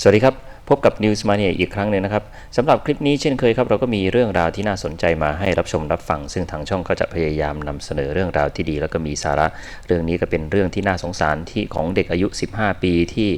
สวัสดีครับ พบกับ News Mania อีกครั้งหนึ่งนะครับสำหรับคลิปนี้เช่นเคยครับเราก็มีเรื่องราวที่น่าสนใจมาให้รับชมรับฟัง ซึ่งทางช่องก็จะพยายามนำเสนอเรื่องราวที่ดี แล้วก็มีสาระ เรื่องนี้ก็เป็นเรื่องที่น่าสงสารที่ของเด็กอายุ 15 ปีที่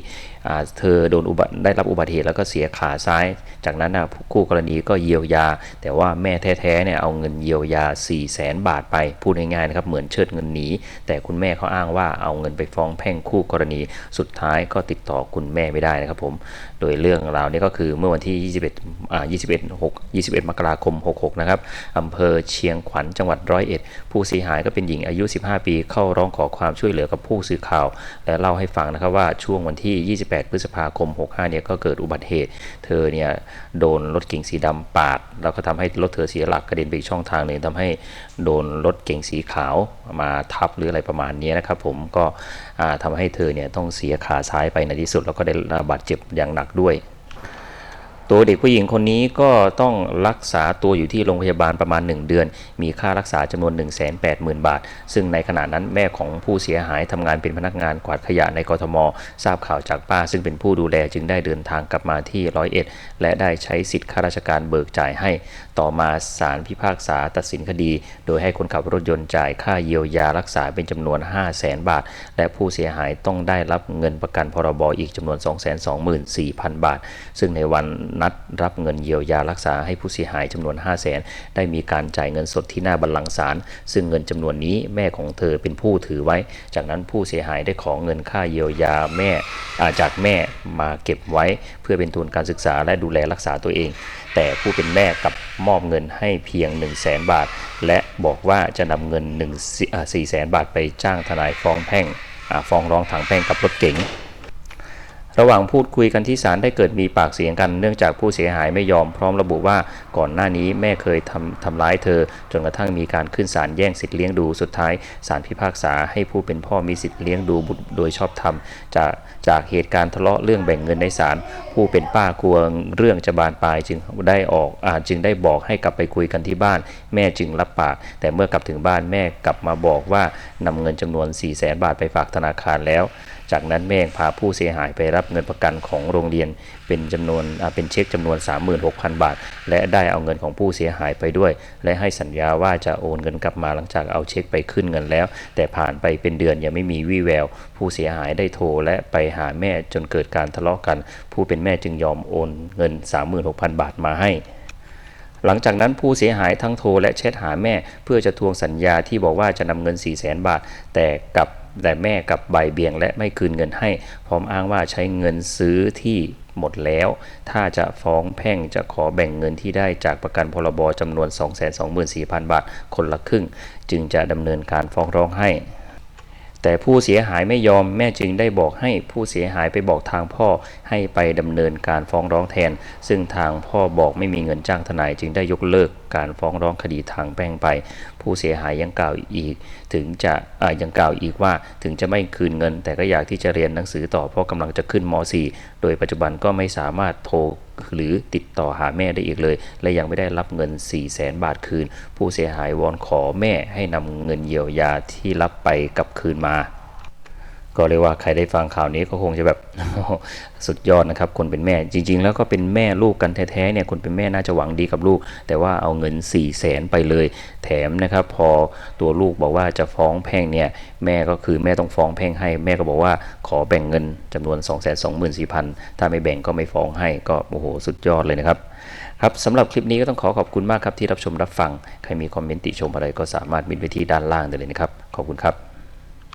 เธอโดนอุบัติได้รับอุบัติเหตุแล้วก็เสียขาซ้าย จากนั้นนะคู่กรณีก็เยียวยา แต่ว่าแม่แท้ๆเนี่ยเอาเงินเยียวยา 4 0 0แสนบาทไปพูดง่ายๆนะครับเหมือนเชิดเงินหนีแต่คุณแม่เขาอ้างว่าเอาเงินไปฟ้องแพ่งคู่กรณีสุดท้ายก็ติดต่อคุณแม่ไม่ได้นะครับผมโดยเรื่องราวนี้ก็คือเมื่อวันที่ 21อ่า21 6 21 มกราคม 66 นะครับอำเภอเชียงขวัญจังหวัดร้อยเอ็ดผู้เสียหายก็เป็นหญิงอายุ 15 ปี เข้าร้องขอความช่วยเหลือกับผู้สื่อข่าว และเล่าให้ฟังนะครับว่าช่วงวันที่ 28พฤษภาคม 65 เนี่ยก็เกิดอุบัติเหตุ เธอเนี่ยโดนรถเก๋งสีดำปาด แล้วก็ทำให้รถเธอเสียหลักกระเด็นไปอีกช่องทางหนึ่งทำให้โดนรถเก๋งสีขาวมาทับหรืออะไรประมาณนี้นะครับผมก็ทำทำให้เธอเนี่ยต้องเสียขาซ้ายไปในที่สุดแล้วก็ได้บาดเจ็บอย่างหนักด้วย ตัวเด็กผู้หญิงคนนี้ก็ต้องรักษาตัวอยู่ที่โรงพยาบาลประมาณ 1 เดือน มีค่ารักษาจำนวน 1 8 0 0 0 0 บาท ซึ่งในขณะนั้นแม่ของผู้เสียหายทำงานเป็นพนักงานกวาดขยะในกทม ทราบข่าวจากป้าซึ่งเป็นผู้ดูแลจึงได้เดินทางกลับมาที่ร้อยเอ็ดและได้ใช้สิทธิ์ข้าราชการเบิกจ่ายให้ ต่อมาศาลพิพากษาตัดสินคดี โดยให้คนขับรถยนต์จ่ายค่าเยียวยารักษาเป็นจำนวน 5 0 0แสนบาท และผู้เสียหายต้องได้รับเงินประกันพรบอีกจำนวน 224,000 บาท ซึ่งในวันนัดรับเงินเยียวยารักษาให้ผู้เสียหายจำนวน 5 0 0แสนได้มีการจ่ายเงินสดที่หน้าบัลลังก์ศาลซึ่งเงินจำนวนนี้แม่ของเธอเป็นผู้ถือไว้ จากนั้นผู้เสียหายได้ขอเงินค่าเยียวยาแม่าจากแม่มาเก็บไว้ เพื่อเป็นทุนการศึกษาและดูแลรักษาตัวเอง แต่ผู้เป็นแม่กับมอบเงินให้เพียง 1 0 0 0 0แสนบาท และบอกว่าจะนำเงิน1 4 0 0แสนบาทไปจ้างทนายฟ้องแพ่งฟ้องร้องทางแพ่งกับรถเก๋ง ระหว่างพูดคุยกันที่ศาลได้เกิดมีปากเสียงกันเนื่องจากผู้เสียหายไม่ยอมพร้อมระบุว่าก่อนหน้านี้แม่เคยทำทำร้ายเธอ จนกระทั่งมีการขึ้นศาลแย่งสิทธิเลี้ยงดูสุดท้ายศาลพิพากษาให้ผู้เป็นพ่อมีสิทธิเลี้ยงดูบุตรโดยชอบธรรมจากจากเหตุการณ์ทะเลาะเรื่องแบ่งเงินในศาลผู้เป็นป้ากลัวเรื่องจะบานปลายจึงได้ออกอาจึงได้บอกให้กลับไปคุยกันที่บ้าน แม่จึงรับปาก แต่เมื่อกลับถึงบ้านแม่กลับมาบอกว่านำเงินจำนวน4 0 0แสนบาทไปฝากธนาคารแล้ว จากนั้นแม่พาผู้เสียหายไปรับเงินประกันของโรงเรียนเป็นจำนวนเป็นเช็คจำนวน 36,000 บาท และได้เอาเงินของผู้เสียหายไปด้วย และให้สัญญาว่าจะโอนเงินกลับมาหลังจากเอาเช็คไปขึ้นเงินแล้ว แต่ผ่านไปเป็นเดือนยังไม่มีวี่แวว ผู้เสียหายได้โทรและไปหาแม่จนเกิดการทะเลาะกัน ผู้เป็นแม่จึงยอมโอนเงิน 36,000 บาทมาให้หลังจากนั้นผู้เสียหายทั้งโทรและแชทหาแม่ เพื่อจะทวงสัญญาที่บอกว่าจะนำเงิน4 0 0แสนบาท แต่กลับ แต่แม่กับใบเบี่ยงและไม่คืนเงินให้ พร้อมอ้างว่าใช้เงินซื้อที่หมดแล้ว ถ้าจะฟ้องแพ่งจะขอแบ่งเงินที่ได้จากประกันพรบจำนวน 224,000 บาท คนละครึ่ง จึงจะดำเนินการฟ้องร้องให้ แต่ผู้เสียหายไม่ยอมแม่จึงได้บอกให้ผู้เสียหายไปบอกทางพ่อให้ไปดำเนินการฟ้องร้องแทน ซึ่งทางพ่อบอกไม่มีเงินจ้างทนายจึงได้ยกเลิกการฟ้องร้องคดีทางแพ่งไป ผู้เสียหายยังกล่าวอีก ถึงจะยังกล่าวอีกว่าถึงจะไม่คืนเงิน แต่ก็อยากที่จะเรียนหนังสือต่อเพราะกำลังจะขึ้นม .4 โดยปัจจุบันก็ไม่สามารถโทร หรือติดต่อหาแม่ได้อีกเลย และยังไม่ได้รับเงิน 4 0 0แสนบาทคืน ผู้เสียหายวอนขอแม่ให้นำเงินเยียวยาที่รับไปกลับคืนมา ก็เรียกว่าใครได้ฟังข่าวนี้ก็คงจะแบบสุดยอดนะครับ คนเป็นแม่จริง ๆ แล้วก็เป็นแม่ลูกกันแท้ๆเนี่ยคนเป็นแม่น่าจะหวังดีกับลูก แต่ว่าเอาเงิน4ี่แสนไปเลย แถมนะครับ พอตัวลูกบอกว่าจะฟ้องแพ่งเนี่ยแม่ก็คือแม่ต้องฟ้องแพ่งให้ แม่ก็บอกว่าขอแบ่งเงินจำนวน 2 2 4 0 0 0 ถ้าไม่แบ่งก็ไม่ฟ้องให้ก็โอ้โหสุดยอดเลยนะครับครับสำหรับคลิปนี้ก็ต้องขอขอบคุณมากครับที่รับชมรับฟัง ใครมีคอมเมนต์ติชมอะไรก็สามารถมินไปที่ด้านล่างได้เลยนะครับ ขอบคุณครับ